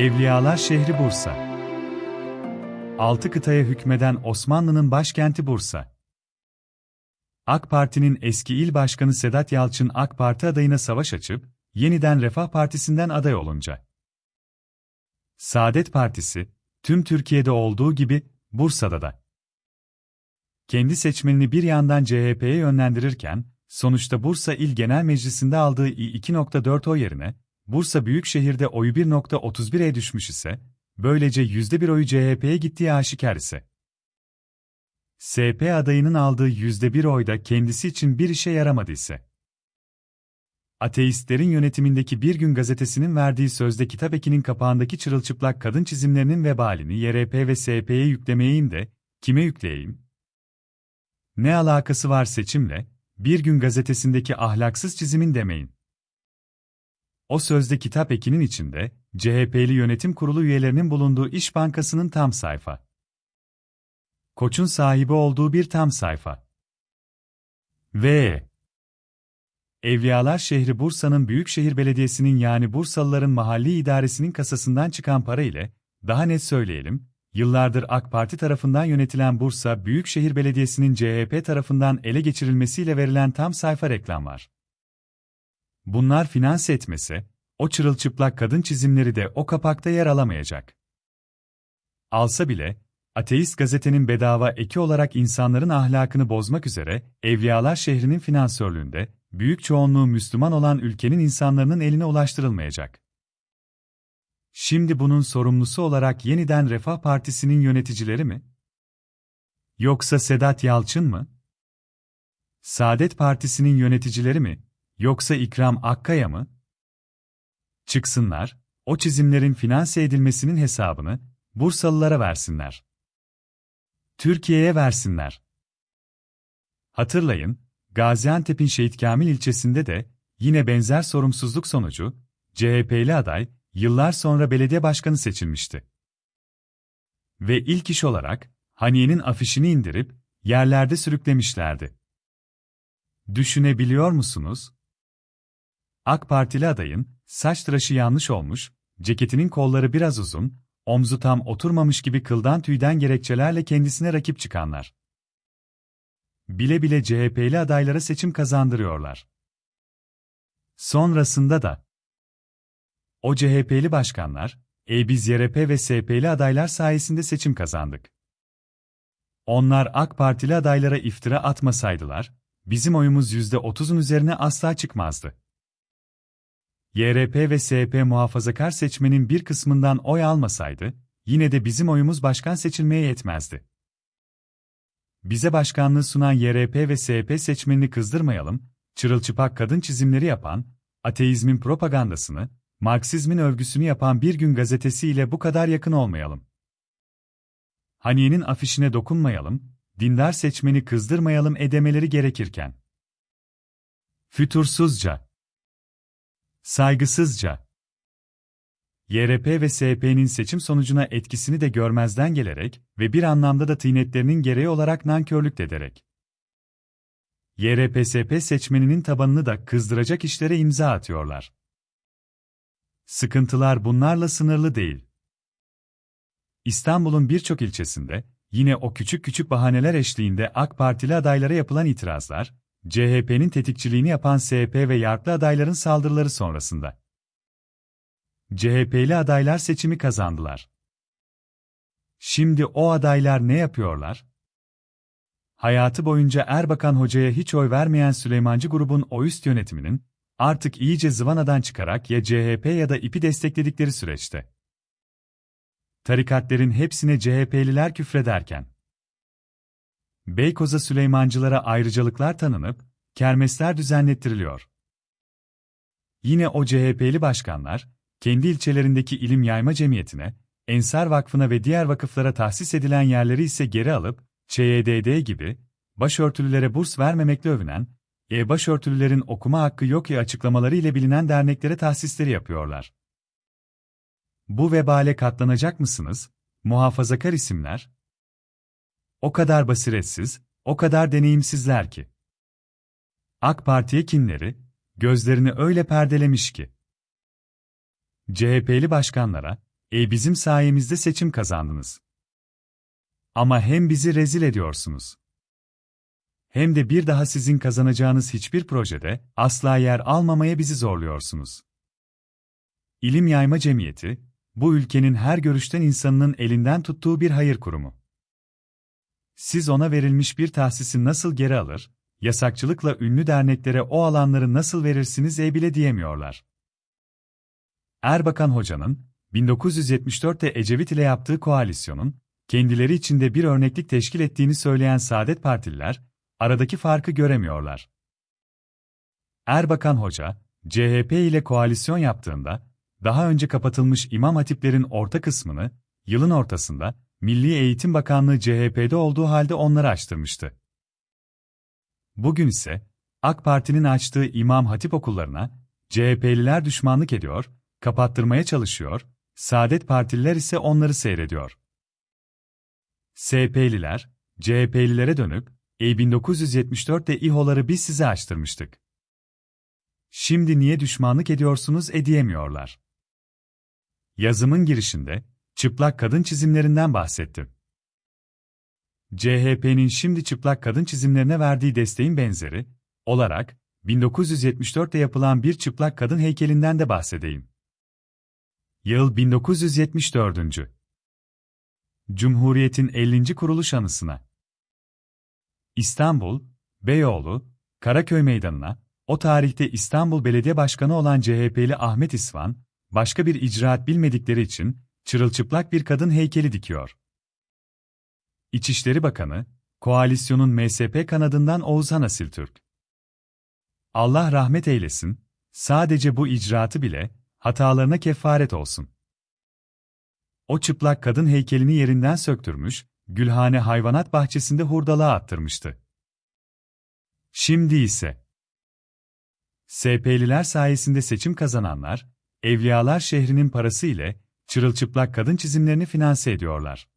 Evliyalar şehri Bursa. Altı kıtaya hükmeden Osmanlı'nın başkenti Bursa. AK Parti'nin eski il başkanı Sedat Yalçın AK Parti adayına savaş açıp, yeniden Refah Partisi'nden aday olunca. Saadet Partisi, tüm Türkiye'de olduğu gibi Bursa'da da. Kendi seçmenini bir yandan CHP'ye yönlendirirken, sonuçta Bursa İl Genel Meclisi'nde aldığı 2.4 oy yerine, Bursa Büyükşehir'de oyu 1.31'e düşmüş ise, böylece %1 oyu CHP'ye gittiği aşikar ise. SP adayının aldığı %1 oy da kendisi için bir işe yaramadı ise. Ateistlerin yönetimindeki Bir Gün gazetesinin verdiği sözde kitap ekinin kapağındaki çırılçıplak kadın çizimlerinin vebalini YRP ve SP'ye yüklemeyeyim de, kime yükleyeyim? Ne alakası var seçimle, Bir Gün gazetesindeki ahlaksız çizimin demeyin. O sözde kitap ekinin içinde, CHP'li yönetim kurulu üyelerinin bulunduğu İş Bankası'nın tam sayfa. Koç'un sahibi olduğu bir tam sayfa. Ve Evliyalar şehri Bursa'nın Büyükşehir Belediyesi'nin yani Bursalıların mahalli idaresinin kasasından çıkan para ile, daha net söyleyelim, yıllardır AK Parti tarafından yönetilen Bursa Büyükşehir Belediyesi'nin CHP tarafından ele geçirilmesiyle verilen tam sayfa reklam var. Bunlar finanse etmese, o çırılçıplak kadın çizimleri de o kapakta yer alamayacak. Alsa bile, ateist gazetenin bedava eki olarak insanların ahlakını bozmak üzere, Evliyalar şehrinin finansörlüğünde, büyük çoğunluğu Müslüman olan ülkenin insanların eline ulaştırılmayacak. Şimdi bunun sorumlusu olarak yeniden Refah Partisi'nin yöneticileri mi? Yoksa Sedat Yalçın mı? Saadet Partisi'nin yöneticileri mi? Yoksa İkram Akkaya mı? Çıksınlar, o çizimlerin finanse edilmesinin hesabını Bursalılara versinler. Türkiye'ye versinler. Hatırlayın, Gaziantep'in Şehit Kamil ilçesinde de yine benzer sorumsuzluk sonucu CHP'li aday yıllar sonra belediye başkanı seçilmişti. Ve ilk iş olarak Haniye'nin afişini indirip yerlerde sürüklemişlerdi. Düşünebiliyor musunuz? AK Partili adayın saç tıraşı yanlış olmuş, ceketinin kolları biraz uzun, omzu tam oturmamış gibi kıldan tüyden gerekçelerle kendisine rakip çıkanlar. Bile bile CHP'li adaylara seçim kazandırıyorlar. Sonrasında da o CHP'li başkanlar, e biz YRP ve SP'li adaylar sayesinde seçim kazandık. Onlar AK Partili adaylara iftira atmasaydılar, bizim oyumuz %30'un üzerine asla çıkmazdı. YRP ve SP muhafazakar seçmenin bir kısmından oy almasaydı, yine de bizim oyumuz başkan seçilmeye yetmezdi. Bize başkanlığı sunan YRP ve SP seçmenini kızdırmayalım, çırılçıpak kadın çizimleri yapan, ateizmin propagandasını, Marksizmin övgüsünü yapan Bir Gün gazetesiyle bu kadar yakın olmayalım. Haniye'nin afişine dokunmayalım, dindar seçmeni kızdırmayalım edemeleri gerekirken. Fütursuzca Saygısızca. YRP ve SP'nin seçim sonucuna etkisini de görmezden gelerek ve bir anlamda da tıynetlerinin gereği olarak nankörlük ederek. YRP-SP seçmeninin tabanını da kızdıracak işlere imza atıyorlar. Sıkıntılar bunlarla sınırlı değil. İstanbul'un birçok ilçesinde, yine o küçük küçük bahaneler eşliğinde AK Partili adaylara yapılan itirazlar, CHP'nin tetikçiliğini yapan SP ve yargı adayların saldırıları sonrasında. CHP'li adaylar seçimi kazandılar. Şimdi o adaylar ne yapıyorlar? Hayatı boyunca Erbakan Hoca'ya hiç oy vermeyen Süleymancı grubun o üst yönetiminin, artık iyice zıvanadan çıkarak ya CHP ya da İP'i destekledikleri süreçte. Tarikatlerin hepsine CHP'liler küfrederken, Beykoz'a Süleymancılara ayrıcalıklar tanınıp, kermesler düzenlettiriliyor. Yine o CHP'li başkanlar, kendi ilçelerindeki ilim yayma cemiyetine, Ensar Vakfı'na ve diğer vakıflara tahsis edilen yerleri ise geri alıp, ÇYDD gibi, başörtülülere burs vermemekle övünen, e başörtülülerin okuma hakkı yok ya açıklamaları ile bilinen derneklere tahsisleri yapıyorlar. Bu vebale katlanacak mısınız? Muhafazakar isimler, o kadar basiretsiz, o kadar deneyimsizler ki. AK Parti'ye kinleri, gözlerini öyle perdelemiş ki. CHP'li başkanlara, E bizim sayemizde seçim kazandınız. Ama hem bizi rezil ediyorsunuz. Hem de bir daha sizin kazanacağınız hiçbir projede asla yer almamaya bizi zorluyorsunuz. İlim Yayma Cemiyeti, bu ülkenin her görüşten insanının elinden tuttuğu bir hayır kurumu. Siz ona verilmiş bir tahsisi nasıl geri alır, yasakçılıkla ünlü derneklere o alanları nasıl verirsiniz e bile diyemiyorlar. Erbakan Hoca'nın, 1974'te Ecevit ile yaptığı koalisyonun, kendileri içinde bir örneklik teşkil ettiğini söyleyen Saadet Partililer, aradaki farkı göremiyorlar. Erbakan Hoca, CHP ile koalisyon yaptığında, daha önce kapatılmış imam hatiplerin orta kısmını, yılın ortasında, Milli Eğitim Bakanlığı CHP'de olduğu halde onları açtırmıştı. Bugün ise, AK Parti'nin açtığı imam hatip okullarına, CHP'liler düşmanlık ediyor, kapattırmaya çalışıyor, Saadet Partililer ise onları seyrediyor. SP'liler, CHP'lilere dönüp, e 1974'te İHO'ları biz size açtırmıştık. Şimdi niye düşmanlık ediyorsunuz ediyemiyorlar. Yazımın girişinde, çıplak kadın çizimlerinden bahsettim. CHP'nin şimdi çıplak kadın çizimlerine verdiği desteğin benzeri, olarak, 1974'te yapılan bir çıplak kadın heykelinden de bahsedeyim. Yıl 1974. Cumhuriyet'in 50. kuruluş anısına. İstanbul, Beyoğlu, Karaköy Meydanı'na, o tarihte İstanbul Belediye Başkanı olan CHP'li Ahmet İsvan, başka bir icraat bilmedikleri için, çırılçıplak bir kadın heykeli dikiyor. İçişleri Bakanı, koalisyonun MSP kanadından Oğuzhan Asiltürk. Allah rahmet eylesin, sadece bu icraatı bile, hatalarına kefaret olsun. O çıplak kadın heykelini yerinden söktürmüş, Gülhane Hayvanat Bahçesi'nde hurdalığa attırmıştı. Şimdi ise SP'liler sayesinde seçim kazananlar, Evliyalar şehrinin parası ile çırılçıplak kadın çizimlerini finanse ediyorlar.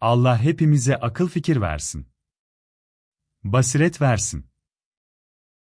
Allah hepimize akıl fikir versin. Basiret versin.